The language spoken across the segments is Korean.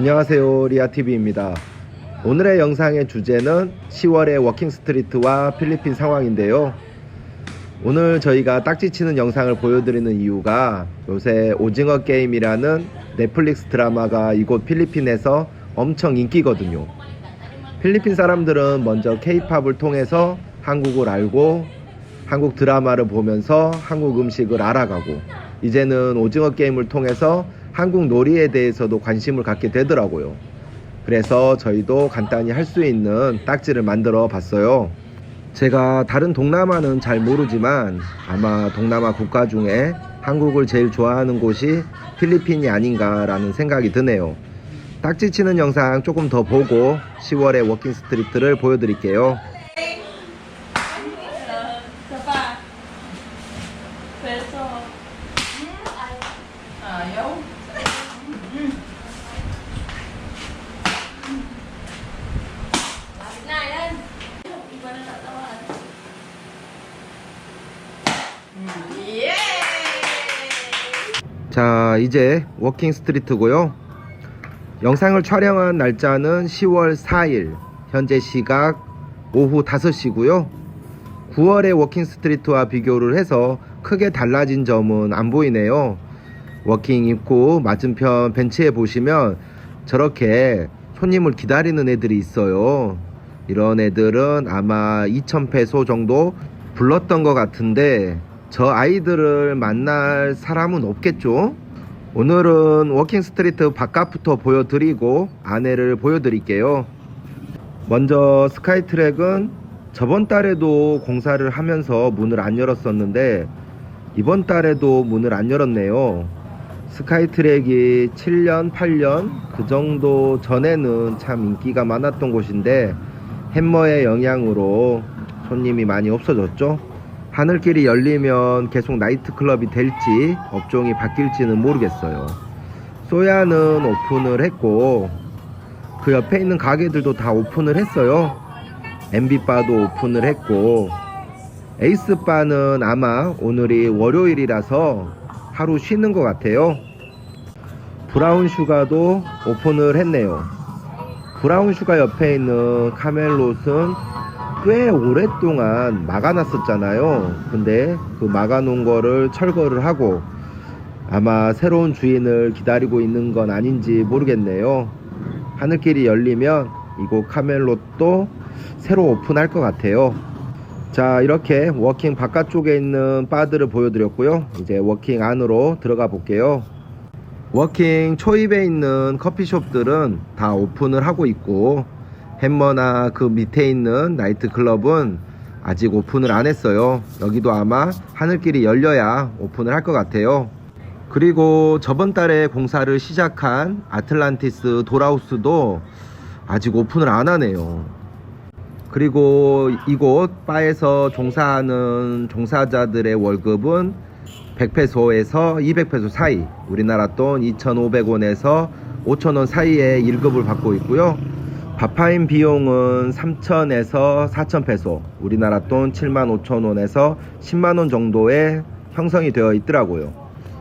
안녕하세요 리아TV입니다. 오늘의 영상의 주제는 10월의 워킹 스트리트와 필리핀 상황인데요. 오늘 저희가 딱지치는 영상을 보여드리는 이유가 요새 오징어 게임이라는 넷플릭스 드라마가 이곳 필리핀에서 엄청 인기거든요. 필리핀 사람들은 먼저 케이팝을 통해서 한국을 알고 한국 드라마를 보면서 한국 음식을 알아가고 이제는 오징어 게임을 통해서 한국 놀이에 대해서도 관심을 갖게 되더라고요. 그래서 저희도 간단히 할 수 있는 딱지를 만들어 봤어요. 제가 다른 동남아는 잘 모르지만 아마 동남아 국가 중에 한국을 제일 좋아하는 곳이 필리핀이 아닌가라는 생각이 드네요. 딱지 치는 영상 조금 더 보고 10월의 워킹 스트리트를 보여드릴게요. 자, 이제 워킹 스트리트고요. 영상을 촬영한 날짜는 10월 4일, 현재 시각 오후 5시고요. 9월의 워킹 스트리트와 비교를 해서 크게 달라진 점은 안 보이네요. 워킹 입구 맞은편 벤치에 보시면 저렇게 손님을 기다리는 애들이 있어요. 이런 애들은 아마 2,000페소 정도 불렀던 것 같은데 저 아이들을 만날 사람은 없겠죠? 오늘은 워킹 스트리트 바깥부터 보여드리고 안에를 보여드릴게요. 먼저 스카이트랙은 저번 달에도 공사를 하면서 문을 안 열었었는데 이번 달에도 문을 안 열었네요. 스카이트랙이 7년, 8년 그 정도 전에는 참 인기가 많았던 곳인데 햄머의 영향으로 손님이 많이 없어졌죠. 하늘길이 열리면 계속 나이트클럽이 될지 업종이 바뀔지는 모르겠어요. 소야는 오픈을 했고 그 옆에 있는 가게들도 다 오픈을 했어요. MB바도 오픈을 했고 에이스바는 아마 오늘이 월요일이라서 하루 쉬는 것 같아요. 브라운 슈가도 오픈을 했네요. 브라운 슈가 옆에 있는 카멜롯은 꽤 오랫동안 막아놨었잖아요. 근데 그 막아놓은 거를 철거를 하고 아마 새로운 주인을 기다리고 있는 건 아닌지 모르겠네요. 하늘길이 열리면 이곳 카멜롯도 새로 오픈할 것 같아요. 자, 이렇게 워킹 바깥쪽에 있는 바들을 보여드렸고요. 이제 워킹 안으로 들어가 볼게요. 워킹 초입에 있는 커피숍들은 다 오픈을 하고 있고, 햄머나 그 밑에 있는 나이트클럽은 아직 오픈을 안 했어요. 여기도 아마 하늘길이 열려야 오픈을 할 것 같아요. 그리고 저번 달에 공사를 시작한 아틀란티스 도라우스도 아직 오픈을 안 하네요. 그리고 이곳 바에서 종사하는 종사자들의 월급은 100페소에서 200페소 사이, 우리나라 돈 2,500원에서 5,000원 사이에 1급을 받고 있고요. 바파인 비용은 3,000에서 4,000페소, 우리나라 돈 75,000원에서 10만 원 정도에 형성이 되어 있더라고요.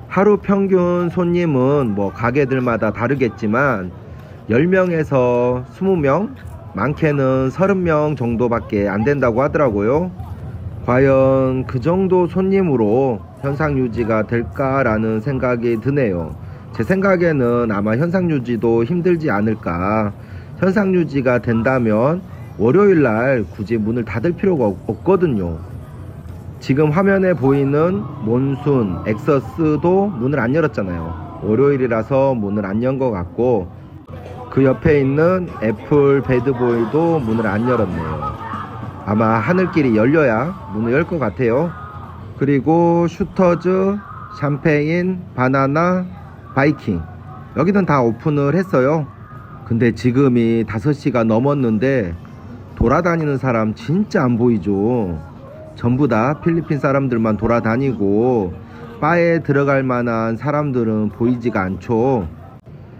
하루 평균 손님은 뭐 가게들마다 다르겠지만 10명에서 20명, 많게는 30명 정도밖에 안 된다고 하더라고요. 과연 그 정도 손님으로 현상 유지가 될까라는 생각이 드네요. 제 생각에는 아마 현상 유지도 힘들지 않을까. 현상 유지가 된다면 월요일 날 굳이 문을 닫을 필요가 없- 없거든요. 지금 화면에 보이는 몬순, 엑서스도 문을 안 열었잖아요. 월요일이라서 문을 안 연 것 같고 그 옆에 있는 애플 배드보이도 문을 안 열었네요. 아마 하늘길이 열려야 문을 열 것 같아요. 그리고 슈터즈, 샴페인, 바나나, 바이킹. 여기는 다 오픈을 했어요. 근데 지금이 5시가 넘었는데 돌아다니는 사람 진짜 안 보이죠. 전부 다 필리핀 사람들만 돌아다니고 바에 들어갈 만한 사람들은 보이지가 않죠.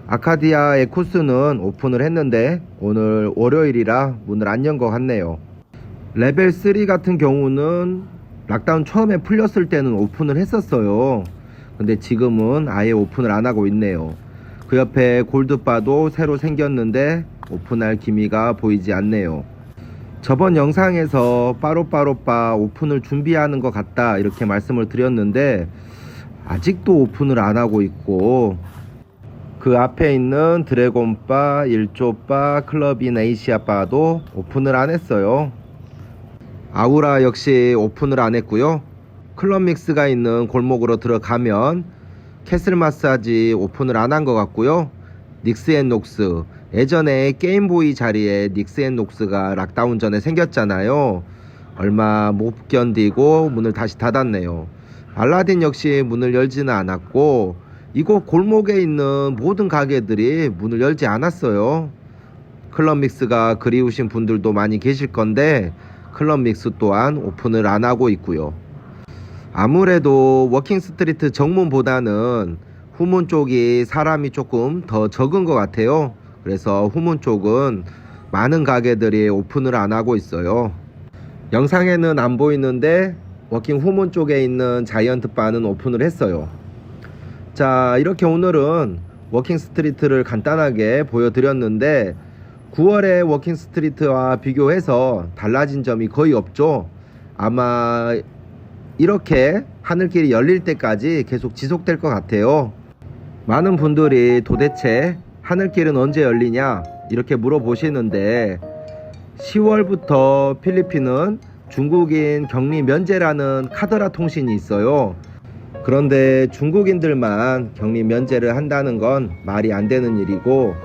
아카디아 에코스는 오픈을 했는데 오늘 월요일이라 문을 안 연 것 같네요. 레벨 3 같은 경우는 락다운 처음에 풀렸을 때는 오픈을 했었어요. 근데 지금은 아예 오픈을 안 하고 있네요. 그 옆에 골드바도 새로 생겼는데 오픈할 기미가 보이지 않네요. 저번 영상에서 빠로빠로빠 오픈을 준비하는 것 같다 이렇게 말씀을 드렸는데 아직도 오픈을 안 하고 있고 그 앞에 있는 드래곤바, 일조바, 클럽인 에이시아바도 오픈을 안 했어요. 아우라 역시 오픈을 안 했고요. 클럽 믹스가 있는 골목으로 들어가면 캐슬 마사지 오픈을 안 한 것 같고요. 닉스 앤 녹스 예전에 게임보이 자리에 닉스 앤 녹스가 락다운 전에 생겼잖아요. 얼마 못 견디고 문을 다시 닫았네요. 알라딘 역시 문을 열지는 않았고 이곳 골목에 있는 모든 가게들이 문을 열지 않았어요. 클럽 믹스가 그리우신 분들도 많이 계실 건데 클럽 믹스 또한 오픈을 안 하고 있고요. 아무래도 워킹 스트리트 정문보다는 후문 쪽이 사람이 조금 더 적은 것 같아요. 그래서 후문 쪽은 많은 가게들이 오픈을 안 하고 있어요. 영상에는 안 보이는데 워킹 후문 쪽에 있는 자이언트 바는 오픈을 했어요. 자, 이렇게 오늘은 워킹 스트리트를 간단하게 보여드렸는데 9월의 워킹 스트리트와 비교해서 달라진 점이 거의 없죠. 아마 이렇게 하늘길이 열릴 때까지 계속 지속될 것 같아요. 많은 분들이 도대체 하늘길은 언제 열리냐 이렇게 물어보시는데 10월부터 필리핀은 중국인 격리 면제라는 카더라 통신이 있어요. 그런데 중국인들만 격리 면제를 한다는 건 말이 안 되는 일이고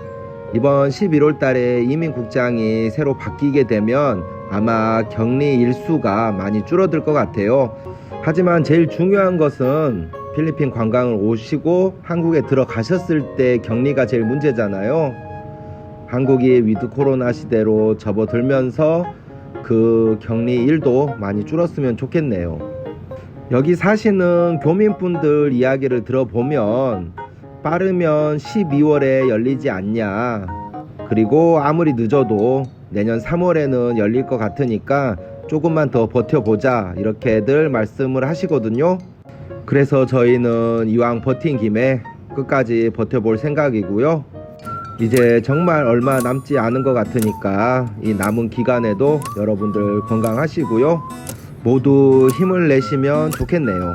이번 11월 달에 이민국장이 새로 바뀌게 되면 아마 격리 일수가 많이 줄어들 것 같아요. 하지만 제일 중요한 것은 필리핀 관광을 오시고 한국에 들어가셨을 때 격리가 제일 문제잖아요. 한국이 위드 코로나 시대로 접어들면서 그 격리 일도 많이 줄었으면 좋겠네요. 여기 사시는 교민분들 이야기를 들어보면 빠르면 12월에 열리지 않냐. 그리고 아무리 늦어도 내년 3월에는 열릴 것 같으니까 조금만 더 버텨보자. 이렇게들 말씀을 하시거든요. 그래서 저희는 이왕 버틴 김에 끝까지 버텨볼 생각이고요. 이제 정말 얼마 남지 않은 것 같으니까 이 남은 기간에도 여러분들 건강하시고요. 모두 힘을 내시면 좋겠네요.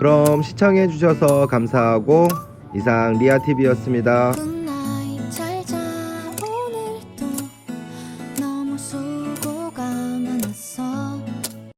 그럼 시청해 주셔서 감사하고 이상 리아TV였습니다.